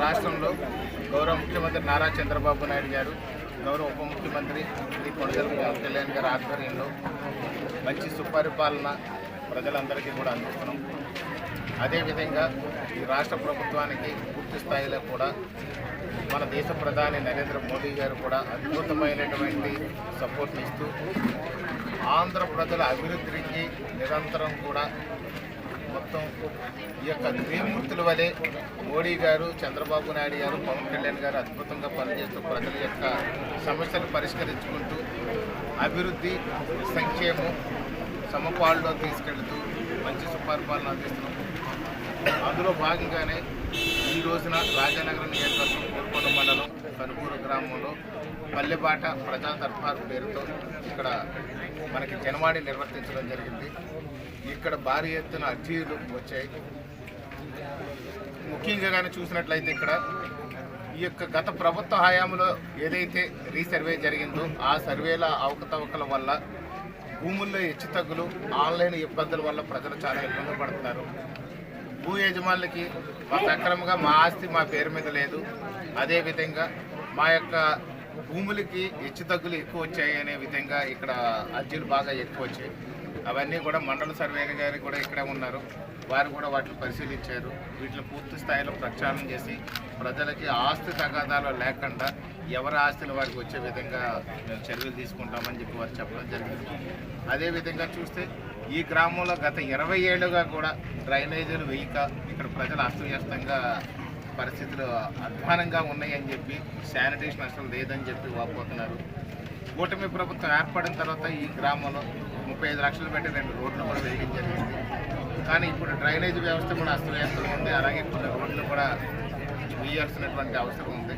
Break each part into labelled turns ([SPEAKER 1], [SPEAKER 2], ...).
[SPEAKER 1] రాష్ట్రంలో గౌరవ ముఖ్యమంత్రి నారా చంద్రబాబు నాయుడు గారు గౌరవ ఉప ముఖ్యమంత్రి శ్రీ కొణిదెల పవన్ కళ్యాణ్ గారి ఆధ్వర్యంలో మంచి సుపరిపాలన ప్రజలందరికీ కూడా అందిస్తున్నాం. అదేవిధంగా ఈ రాష్ట్ర ప్రభుత్వానికి పూర్తి స్థాయిలో కూడా మన దేశ ప్రధాని నరేంద్ర మోడీ గారు కూడా అద్భుతమైనటువంటి సపోర్ట్ని ఇస్తూ ఆంధ్ర ప్రజల అభివృద్ధికి నిరంతరం కూడా మొత్తం ఈ యొక్క త్రిమూర్తుల వలె మోడీ గారు చంద్రబాబు నాయుడు గారు పవన్ కళ్యాణ్ గారు అద్భుతంగా పనిచేస్తూ ప్రజల యొక్క సమస్యలు పరిష్కరించుకుంటూ అభివృద్ధి సంక్షేమం సమపాల్లో తీసుకెళ్తూ మంచి సుపరిపాలన అందిస్తున్నాం. అందులో భాగంగానే ఈ రోజున రాజానగరం నియోజకవర్గం కోరుకొండ మండలం కనుగూరు గ్రామంలో పల్లెబాట ప్రజా దర్బార్ పేరుతో ఇక్కడ మనకి జనవాణి నిర్వర్తించడం జరిగింది. ఇక్కడ భారీ ఎత్తున అర్జీలు వచ్చాయి. ముఖ్యంగా కానీ చూసినట్లయితే ఇక్కడ ఈ యొక్క గత ప్రభుత్వ హయాంలో ఏదైతే రీసర్వే జరిగిందో ఆ సర్వేల అవకతవకల వల్ల భూముల్లో హెచ్చుతగ్గులు ఆన్లైన్ ఇబ్బందుల వల్ల ప్రజలు చాలా ఇబ్బంది పడుతున్నారు. భూ యజమానులకి మా సక్రమంగా మా ఆస్తి మా పేరు మీద లేదు. అదేవిధంగా మా యొక్క భూములకి హెచ్చుతగ్గులు ఎక్కువ వచ్చాయి అనే విధంగా ఇక్కడ అర్జీలు బాగా ఎక్కువ వచ్చాయి. అవన్నీ కూడా మండల సర్వేయర్ గారు కూడా ఇక్కడే ఉన్నారు. వారు కూడా వాటిని పరిశీలించారు. వీటిని పూర్తి స్థాయిలో ప్రచారం చేసి ప్రజలకి ఆస్తి తగాదాలు లేకుండా ఎవరి ఆస్తులు వారికి వచ్చే విధంగా మేము చర్యలు తీసుకుంటామని చెప్పి వారు చెప్పడం జరిగింది. అదేవిధంగా చూస్తే ఈ గ్రామంలో గత ఇరవై ఏళ్ళుగా కూడా డ్రైనేజీలు వేయక ఇక్కడ ప్రజలు అస్తవ్యస్తంగా పరిస్థితులు అధ్వానంగా ఉన్నాయని చెప్పి శానిటేషన్ అసలు లేదని చెప్పి వాపోతున్నారు. కూటమి ప్రభుత్వం ఏర్పడిన తర్వాత ఈ గ్రామంలో ముప్పై ఐదు లక్షలు పెట్టి రెండు రోడ్లు కూడా వేయడం జరిగింది. కానీ ఇప్పుడు డ్రైనేజ్ వ్యవస్థ కూడా అస్తవ్యస్తంగా ఉంది. అలాగే కొన్ని రోడ్లు కూడా వేయాల్సినటువంటి అవసరం ఉంది.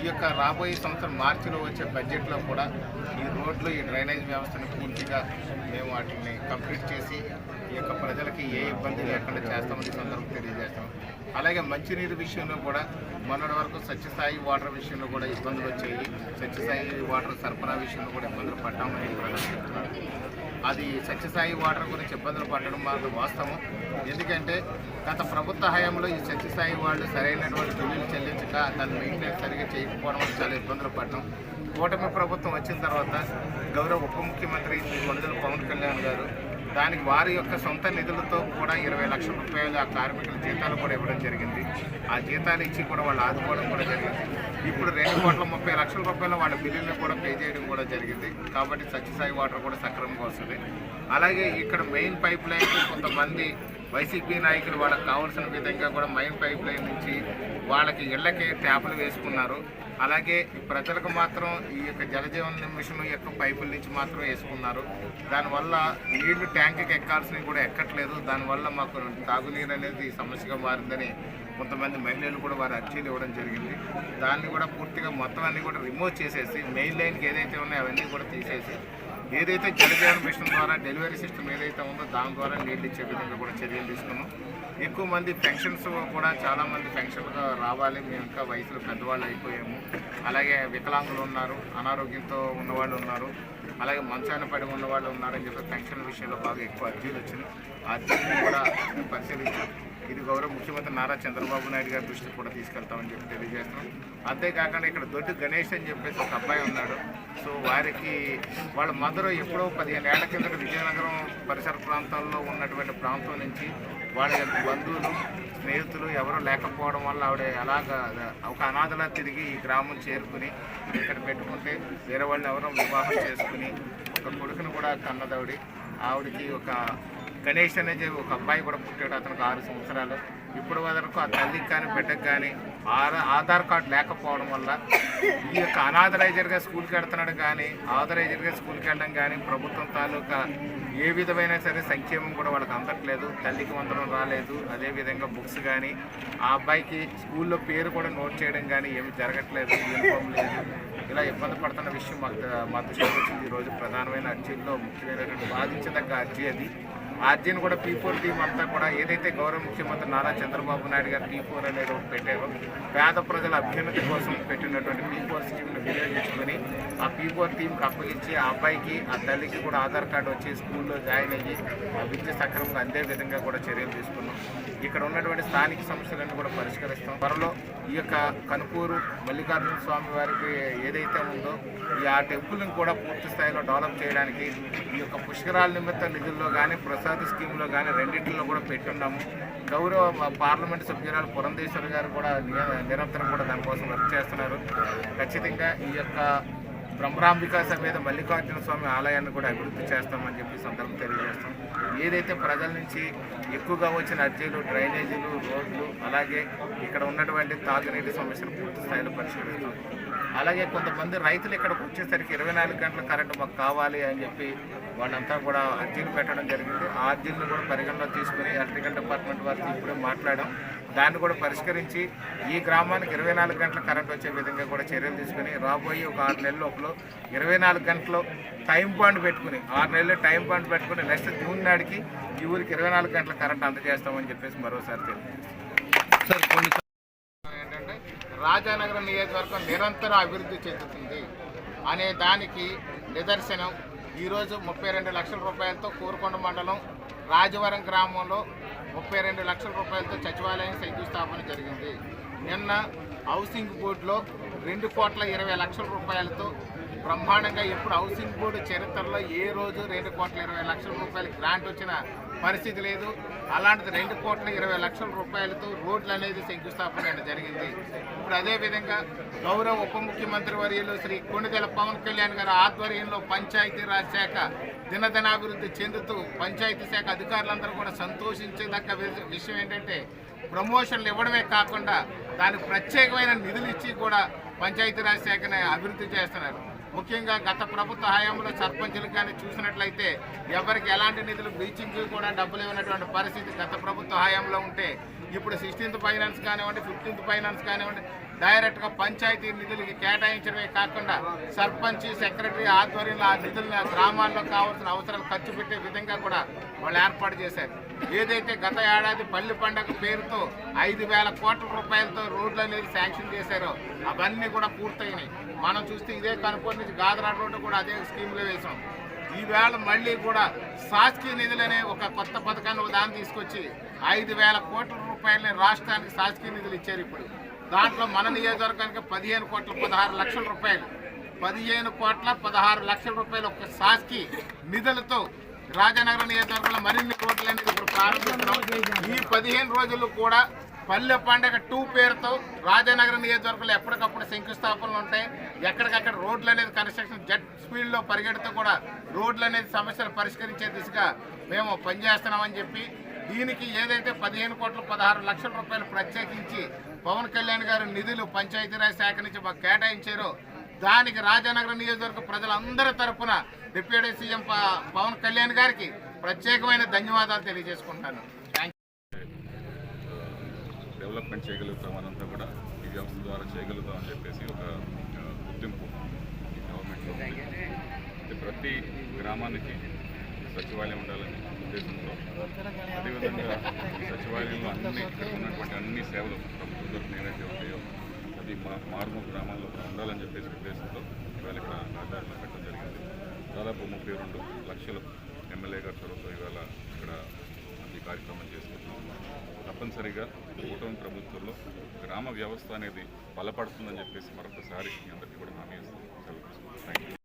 [SPEAKER 1] ఈ యొక్క రాబోయే సంవత్సరం మార్చిలో వచ్చే బడ్జెట్లో కూడా ఈ రోడ్లు ఈ డ్రైనేజ్ వ్యవస్థను పూర్తిగా మేము వాటిని కంప్లీట్ చేసి ఈ యొక్క ప్రజలకి ఏ ఇబ్బంది లేకుండా చేస్తామని సందర్భం తెలియజేస్తాం. అలాగే మంచినీరు విషయంలో కూడా మొన్నటి వరకు సత్యసాయి వాటర్ విషయంలో కూడా ఇబ్బందులు వచ్చాయి. సత్యసాయి వాటర్ సరఫరా విషయంలో కూడా ఇబ్బందులు పడ్డామని ప్రజలు చెప్తున్నారు. అది సత్యసాయి వాటర్ గురించి ఇబ్బందులు పడడం మాకు వాస్తవం. ఎందుకంటే గత ప్రభుత్వ హయాంలో ఈ సత్యసాయి వాళ్ళు సరైనటువంటి బిల్లులు చెల్లించక దాన్ని మెయింటెనెన్స్ సరిగా చేయకపోవడం చాలా ఇబ్బందులు పడ్డాం. కూటమి ప్రభుత్వం వచ్చిన తర్వాత గౌరవ ఉప ముఖ్యమంత్రి శ్రీ పవన్ కళ్యాణ్ గారు దానికి వారి యొక్క సొంత నిధులతో కూడా ఇరవై లక్షల రూపాయలు ఆ కార్మికుల జీతాలు కూడా ఇవ్వడం జరిగింది. ఆ జీతాలు ఇచ్చి కూడా వాళ్ళు ఆదుకోవడం కూడా జరిగింది. ఇప్పుడు రెండు కోట్ల ముప్పై లక్షల రూపాయలు వాళ్ళ బిల్లులు కూడా పే చేయడం కూడా జరిగింది. కాబట్టి సత్యసాయి వాటర్ కూడా సక్రమంగా వస్తుంది. అలాగే ఇక్కడ మెయిన్ పైప్ లైన్ కొంతమంది వైసీపీ నాయకులు వాళ్ళకి కావాల్సిన విధంగా కూడా మెయిన్ పైప్ లైన్ నుంచి వాళ్ళకి ఇళ్ళకి ట్యాపులు వేసుకున్నారు. అలాగే ప్రజలకు మాత్రం ఈ యొక్క జలజీవన మిషన్ యొక్క పైపుల నుంచి మాత్రం వేసుకున్నారు. దానివల్ల నీళ్ళు ట్యాంక్కి ఎక్కాల్సినవి కూడా ఎక్కట్లేదు. దానివల్ల మాకు తాగునీరు అనేది సమస్యగా మారిందని కొంతమంది మహిళలు కూడా వారు అర్జీలు ఇవ్వడం జరిగింది. దాన్ని కూడా పూర్తిగా మొత్తం అన్ని కూడా రిమూవ్ చేసేసి మెయిన్ లైన్కి ఏదైతే ఉన్నాయో అవన్నీ కూడా తీసేసి ఏదైతే జలజీవన మిషన్ ద్వారా డెలివరీ సిస్టమ్ ఏదైతే ఉందో దాని ద్వారా నీళ్ళు ఇచ్చే విధంగా కూడా చర్యలు తీసుకున్నాం. ఎక్కువ మంది పెన్షన్స్ కూడా చాలామంది పెన్షన్గా రావాలి. మేము ఇంకా వయసులో పెద్దవాళ్ళు అయిపోయాము. అలాగే వికలాంగులు ఉన్నారు అనారోగ్యంతో ఉన్నవాళ్ళు ఉన్నారు అలాగే మంచాన పడి ఉన్న వాళ్ళు ఉన్నారని చెప్పి పెన్షన్ విషయంలో బాగా ఎక్కువ అర్జీలు వచ్చినాయి. ఆ కూడా పరిశీలించారు పరిశీలించాం. ఇది గౌరవ ముఖ్యమంత్రి నారా చంద్రబాబు నాయుడు గారి దృష్టికి కూడా తీసుకెళ్తామని చెప్పి తెలియజేస్తున్నాం. అంతేకాకుండా ఇక్కడ దొడ్డు గణేష్ అని చెప్పేసి ఒక అబ్బాయి ఉన్నాడు. సో వారికి వాళ్ళ మదర్ ఎప్పుడో పదిహేను ఏళ్ళ కిందట విజయనగరం పరిసర ప్రాంతాల్లో ఉన్నటువంటి ప్రాంతం నుంచి వాళ్ళ యొక్క బంధువులు స్నేహితులు ఎవరు లేకపోవడం వల్ల ఆవిడ ఎలాగ ఒక అనాథలా తిరిగి ఈ గ్రామం చేరుకుని ఇక్కడ పెట్టుకుంటే వేరే వాళ్ళని ఎవరో వివాహం చేసుకుని ఒక కొడుకును కూడా కన్నదవిడి ఆవిడకి ఒక గణేష్ అనేది ఒక అబ్బాయి కూడా పుట్టాడు అతనికి ఆరు సంవత్సరాలు. ఇప్పటి వరకు ఆ తల్లికి కానీ బిడ్డకు కానీ ఆధార్ ఆధార్ కార్డు లేకపోవడం వల్ల ఈ యొక్క అనాథరైజర్గా స్కూల్కి వెళ్తున్నాడు కానీ ఆథరైజర్గా స్కూల్కి వెళ్ళడం కానీ ప్రభుత్వం తాలూకా ఏ విధమైన సరే సంక్షేమం కూడా వాళ్ళకి అందట్లేదు. తల్లికి వందడం రాలేదు. అదేవిధంగా బుక్స్ కానీ ఆ అబ్బాయికి స్కూల్లో పేరు కూడా నోట్ చేయడం కానీ ఏమి జరగట్లేదు. యూనిఫామ్ లేదు. ఇలా ఇబ్బంది పడుతున్న విషయం మాకు మా దృష్టికి వచ్చింది ఈరోజు ప్రధానమైన అర్జీల్లో ముఖ్యమైనటువంటి బాధించదగ్గ అర్జీ అది. ఆ కూడా పీ ఫోర్ టీం అంతా కూడా ఏదైతే గౌరవ ముఖ్యమంత్రి నారా చంద్రబాబు నాయుడు గారు పీ ఫోర్ అనేది ఒకటి పెట్టారో పేద ప్రజల అభ్యున్నతి కోసం పెట్టినటువంటి పీ ఫోర్ స్కీమ్ను వినియోగించుకొని ఆ పీ ఫోర్ టీంకి అప్పగించి ఆ అబ్బాయికి ఆ తల్లికి కూడా ఆధార్ కార్డు వచ్చి స్కూల్లో జాయిన్ అయ్యి ఆ విద్య సక్రమంగా అందే విధంగా కూడా చర్యలు తీసుకున్నాం. ఇక్కడ ఉన్నటువంటి స్థానిక సమస్యలన్నీ కూడా పరిష్కరిస్తాం. త్వరలో ఈ యొక్క కనుపూరు మల్లికార్జున స్వామి వారికి ఏదైతే ఉందో ఈ ఆ టెంపుల్ని కూడా పూర్తి స్థాయిలో డెవలప్ చేయడానికి ఈ యొక్క పుష్కరాల నిమిత్త నిధుల్లో కానీ ప్రసాద్ స్కీమ్లో కానీ రెండింటిలో కూడా పెట్టున్నాము. గౌరవ పార్లమెంట్ సభ్యురాలు పురంధేశ్వరి గారు కూడా నిరంతరం కూడా దానికోసం వర్క్ చేస్తున్నారు. ఖచ్చితంగా ఈ యొక్క బ్రహ్మరాంబికా సమేత మల్లికార్జున స్వామి ఆలయాన్ని కూడా అభివృద్ధి చేస్తామని చెప్పి సందర్భం తెలియజేస్తాం. ఏదైతే ప్రజల నుంచి ఎక్కువగా వచ్చిన అర్జీలు డ్రైనేజీలు రోడ్లు అలాగే ఇక్కడ ఉన్నటువంటి తాగునీటి సమస్యను పూర్తి స్థాయిలో పరిష్కరిస్తాం అలాగే కొంతమంది రైతులు ఇక్కడికి వచ్చేసరికి ఇరవై నాలుగు గంటల కరెంటు మాకు కావాలి అని చెప్పి వాళ్ళంతా కూడా అర్జీలు పెట్టడం జరిగింది. ఆ అర్జీలను కూడా పరిగణలో తీసుకుని ఎలక్ట్రికల్ డిపార్ట్మెంట్ వారికి ఇప్పుడే మాట్లాడడం దాన్ని కూడా పరిష్కరించి ఈ గ్రామానికి ఇరవై నాలుగు గంటల కరెంట్ వచ్చే విధంగా కూడా చర్యలు తీసుకుని రాబోయే ఒక ఆరు నెలల లోపల ఇరవై నాలుగు గంటలు టైం బాండ్ పెట్టుకుని ఆరు నెలలు టైం బాండ్ పెట్టుకుని నెక్స్ట్ జూన్ నాటికి ఈ ఊరికి ఇరవై నాలుగు గంటల కరెంట్ అందజేస్తామని చెప్పేసి మరోసారి తెలియజేస్తాం
[SPEAKER 2] సార్
[SPEAKER 1] రాజానగరం నియోజకవర్గం నిరంతరం అభివృద్ధి చెందుతుంది అనే దానికి నిదర్శనం. ఈరోజు ముప్పై రెండు లక్షల రూపాయలతో కూరకొండ మండలం రాజవరం గ్రామంలో ముప్పై రెండు లక్షల రూపాయలతో సచివాలయం శంకుస్థాపన జరిగింది. నిన్న హౌసింగ్ బోర్డులో రెండు కోట్ల ఇరవై లక్షల రూపాయలతో బ్రహ్మాండంగా ఎప్పుడు హౌసింగ్ బోర్డు చరిత్రలో ఏ రోజు రెండు కోట్ల ఇరవై లక్షల రూపాయలు గ్రాంట్ వచ్చిన పరిస్థితి లేదు. అలాంటిది రెండు కోట్ల ఇరవై లక్షల రూపాయలతో రోడ్లు అనేది శంకుస్థాపన జరిగింది. ఇప్పుడు అదేవిధంగా గౌరవ ఉప ముఖ్యమంత్రి వర్యులు శ్రీ కొణిదెల పవన్ కళ్యాణ్ గారి ఆధ్వర్యంలో పంచాయతీరాజ్ శాఖ దినదినాభివృద్ధి చెందుతూ పంచాయతీ శాఖ అధికారులందరూ కూడా సంతోషించేదక్క విషయం ఏంటంటే ప్రమోషన్లు ఇవ్వడమే కాకుండా దానికి ప్రత్యేకమైన నిధులు ఇచ్చి కూడా పంచాయతీరాజ్ శాఖని అభివృద్ధి చేస్తున్నారు. ముఖ్యంగా గత ప్రభుత్వ హయాంలో సర్పంచులు కానీ చూసినట్లయితే ఎవరికి ఎలాంటి నిధులు బ్లీచింగ్ కూడా డబ్బులు ఇవ్వనటువంటి పరిస్థితి గత ప్రభుత్వ హయాంలో ఉంటే ఇప్పుడు సిక్స్టీన్త్ ఫైనాన్స్ కానివ్వండి ఫిఫ్టీన్త్ ఫైనాన్స్ కానివ్వండి డైరెక్ట్గా పంచాయతీ నిధులకి కేటాయించడమే కాకుండా సర్పంచ్ సెక్రటరీ ఆధ్వర్యంలో ఆ నిధులను గ్రామాల్లో కావాల్సిన అవసరాలు ఖర్చు పెట్టే విధంగా కూడా వాళ్ళు ఏర్పాటు చేశారు. ఏదైతే గత ఏడాది పల్లి పండగ పేరుతో ఐదు వేల కోట్ల రూపాయలతో రోడ్లు అనేది శాంక్షన్ చేశారో అవన్నీ కూడా పూర్తయినాయి. మనం చూస్తే ఇదే కనుపూర్ నుంచి గాదరా రోడ్డు కూడా అదే స్కీమ్లో వేసాం. ఈవేళ మళ్ళీ కూడా శాసకీయ నిధులనే ఒక కొత్త పథకాన్ని ఒక దాన్ని తీసుకొచ్చి ఐదు వేల కోట్ల రూపాయలని రాష్ట్రానికి శాసకీయ నిధులు ఇచ్చారు ఇప్పుడు. దాంట్లో మన నియోజకవర్గానికి పదిహేను కోట్ల పదహారు లక్షల రూపాయలు. పదిహేను కోట్ల పదహారు లక్షల రూపాయలు ఒక సాస్కి నిధులతో రాజనగరం నియోజకవర్గంలో మరిన్ని రోడ్లు అనేది ఇప్పుడు ప్రారంభిస్తున్నాం. ఈ పదిహేను రోజులు కూడా పల్లె పండగ టూ పేరుతో రాజనగరం నియోజకవర్గంలో ఎప్పటికప్పుడు శంకుస్థాపనలు ఉంటాయి. ఎక్కడికక్కడ రోడ్లు అనేది కన్స్ట్రక్షన్ జెట్ స్పీడ్లో పరిగెడుతూ కూడా రోడ్లు అనేది సమస్యలు పరిష్కరించే దిశగా మేము పనిచేస్తున్నామని చెప్పి దీనికి ఏదైతే పదిహేను కోట్ల పదహారు లక్షల రూపాయలు ప్రత్యేకించి పవన్ కళ్యాణ్ గారు నిధులు పంచాయతీరాజ్ శాఖ నుంచి మాకు కేటాయించారో. దానికి రాజానగరం నియోజకవర్గ ప్రజలందరి తరపున డిప్యూటీ సీఎం పవన్ కళ్యాణ్ గారికి ప్రత్యేకమైన ధన్యవాదాలు తెలియజేసుకుంటాను. థ్యాంక్
[SPEAKER 3] డెవలప్మెంట్ చేయగలుగుతాం అనంతా కూడా. ఈ వ్యవస్థ ద్వారా చేయగలుగుతాం అని చెప్పేసి ఒక గుర్తింపు ఈ గవర్నమెంట్లో ఉంది. ప్రతి గ్రామానికి సచివాలయం ఉండాలని ఉద్దేశంతో అదేవిధంగా సచివాలయంలో అన్ని ఇక్కడ ఉన్నటువంటి అన్ని సేవలు ప్రభుత్వం తరఫున ఏవైతే ఉంటాయో అది మా మారుమూల గ్రామాల్లో ఉండాలని చెప్పేసి ఉద్దేశంతో ఇవాళ ఇక్కడ ఆధారంలో పెట్టడం జరిగింది. దాదాపు ముప్పై రెండు లక్షలు ఎమ్మెల్యే గారి చొరవతో ఇవాళ ఇక్కడ ఈ కార్యక్రమం చేసుకుంటున్నాం. తప్పనిసరిగా కూటమి ప్రభుత్వంలో గ్రామ వ్యవస్థ అనేది బలపడుతుందని చెప్పేసి మరొకసారి మీ అందరికీ కూడా హామీ ఇస్తాం సెలవు థ్యాంక్ యూ